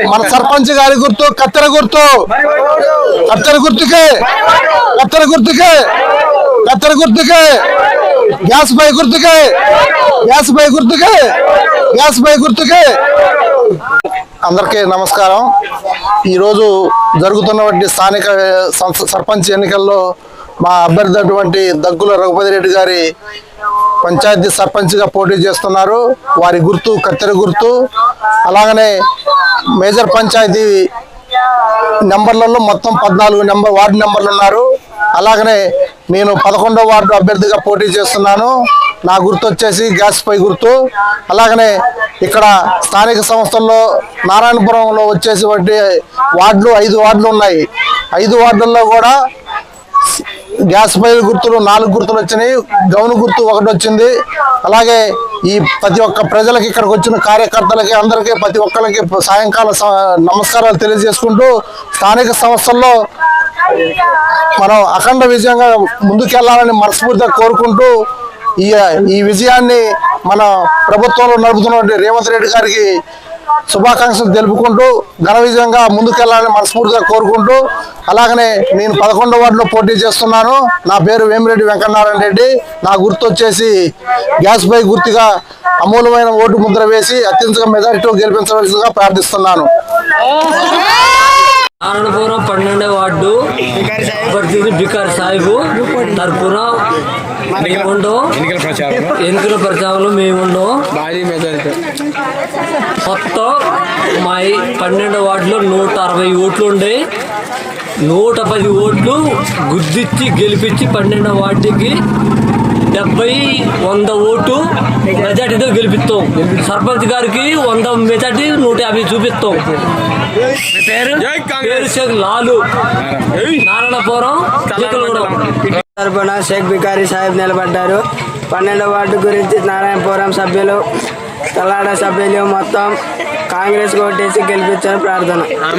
మన సర్పంచ్ గారి గుర్తు కత్తెర గుర్తు. కత్తెర గుర్తుకే. కత్తెర గుర్తుకే. కత్తెర గుర్తుకే. గ్యాస్ పై గుర్తుకే. గ్యాస్ పై గుర్తుకే. గ్యాస్ పై గుర్తుకే. అందరికీ నమస్కారం. ఈరోజు జరుగుతున్నటువంటి స్థానిక సంస్థ సర్పంచ్ ఎన్నికల్లో మా అభ్యర్థి అటువంటి దగ్గుల రఘుపతి రెడ్డి గారి పంచాయతీ సర్పంచ్గా పోటీ చేస్తున్నారు. వారి గుర్తు కత్తెర గుర్తు. అలాగనే మేజర్ పంచాయతీ నెంబర్లలో మొత్తం పద్నాలుగు నెంబర్ వార్డు నెంబర్లు ఉన్నారు. అలాగనే నేను పదకొండో వార్డు అభ్యర్థిగా పోటీ చేస్తున్నాను. నా గుర్తు వచ్చేసి గ్యాస్ పై గుర్తు. అలాగనే ఇక్కడ స్థానిక సంస్థల్లో నారాయణపురంలో వచ్చేసి వార్డులు ఐదు వార్డులు ఉన్నాయి. ఐదు వార్డుల్లో కూడా గ్యాస్ పై గుర్తులు నాలుగు గుర్తులు వచ్చినాయి. గౌను గుర్తు ఒకటి వచ్చింది. అలాగే ఈ ప్రతి ఒక్క ప్రజలకి ఇక్కడికి వచ్చిన కార్యకర్తలకి అందరికీ ప్రతి ఒక్కరికి సాయంకాల నమస్కారాలు తెలియజేసుకుంటూ స్థానిక సంస్థల్లో మనం అఖండ విజయంగా ముందుకెళ్ళాలని మనస్ఫూర్తిగా కోరుకుంటూ ఈ ఈ విజయాన్ని మన ప్రభుత్వంలో నడుపుతున్నటువంటి రేవంత్ రెడ్డి గారికి శుభాకాంక్షలు తెలుపుకుంటూ ఘన విజయంగా ముందుకెళ్ళాలని మనస్ఫూర్తిగా కోరుకుంటూ అలాగనే నేను పదకొండవ వార్డులో పోటీ చేస్తున్నాను. నా పేరు వేమిరెడ్డి వెంకటనారాయణ రెడ్డి. నా గుర్తు వచ్చేసి గ్యాస్ బై గుర్తుగా అమూలమైన ఓటు ముద్ర వేసి అత్యంత మెజారిటీతో గెలిపించవలసిందిగా ప్రార్థిస్తున్నాను. నారాయణపురం పన్నెండవ వార్డు బికార్ సాహిబు తరపున మేముండో. ఎన్నికల ప్రచారం ఎన్నికల ప్రచారంలో మేముండో. భారీ మెజారిటీ. మొత్తం మా ఈ పన్నెండవ వార్డులో నూట అరవై ఓట్లు ఉండే. నూట పది ఓట్లు గుద్దిచ్చి గెలిపించి పన్నెండవ వార్డుకి డెబ్బై వంద ఓటు మెజార్టీతో గెలిపిస్తాం. సర్పంచ్ గారికి వంద మెజార్టీ నూట యాభై చూపిస్తాం. పేరు? లాలు. నారాయణపురం తరఫున షేక్ బికారీ సాహెబ్ నిలబడ్డారు. పన్నెండవ వార్డు గురించి నారాయణపురం సభ్యులు తలాడ సభ్యులు మొత్తం కాంగ్రెస్ ఓటేసి గెలిపించాలని ప్రార్థన.